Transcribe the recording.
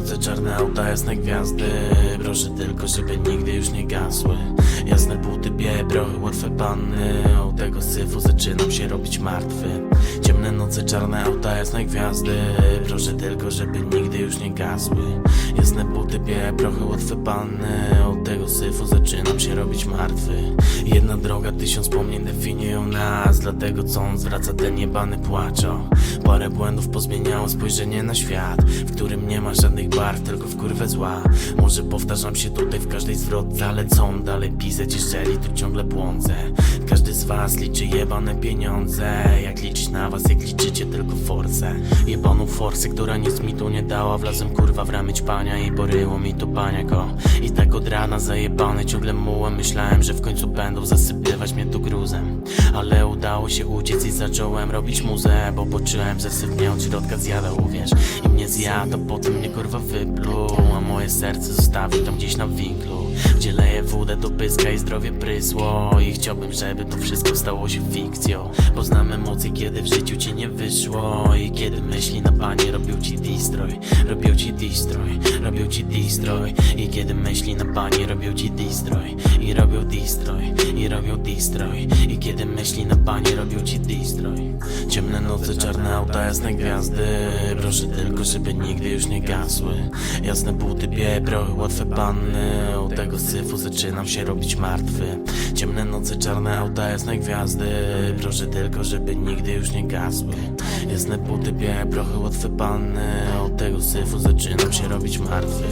noce, czarne auta, jasne gwiazdy. Proszę tylko, żeby nigdy już nie gasły. Jasne buty, białe prochy, łatwe panny. Od tego syfu zaczynam się robić martwy. Ciemne noce, czarne auta, jasne gwiazdy. Proszę tylko, żeby nigdy już nie gasły. Jasne buty, białe prochy, łatwe panny. Od tego syfu zaczynam się robić martwy. Jedna droga, tysiąc wspomnień definiują nas. Dlatego co on zwraca ten jebany płaczo. Parę błędów pozmieniało spojrzenie na świat W którym nie ma żadnych barw, tylko w kurwę zła. Może powtarzam się tutaj w każdej zwrotce Ale co dalej pisać, jeżeli tu ciągle błądzę Każdy z was liczy jebane pieniądze. Jak liczyć na was, jak liczycie tylko force? Jebaną forsę, która nic mi tu nie dała. Wlazłem kurwa w ramy pania i poryło mi to paniako. I tak od rana zajebany ciągle mułem. Myślałem, że w końcu będą zasypywać mnie tu gruzem. Ale udało się uciec i zacząłem robić muzę Bo poczułem, że syf od środka zjada, uwierz. I mnie zjada, potem mnie kurwa wypluł A moje serce zostawił tam gdzieś na winklu Gdzie leję wódę do pyska i zdrowie prysło. I chciałbym, żeby to wszystko stało się fikcją. Poznam emocje, kiedy w życiu ci nie wyszło. I kiedy myśli na panie robią ci destroy Robią ci destroy, robią ci destroy I kiedy myśli na panie robią ci destroy I robią destroy, i robią destroy I kiedy myśli na panie robią ci destroy Ciemne noce, czarne auta, jasne gwiazdy. Proszę tylko, żeby nigdy już nie gasły Jasne buty, prochy, łatwe panny. Od tego syfu zaczynam się robić martwy. Ciemne noce, czarne auta, jasne gwiazdy. Proszę tylko, żeby nigdy już nie gasły. Jasne buty, prochy, łatwe panny. Od tego syfu zaczynam się robić martwy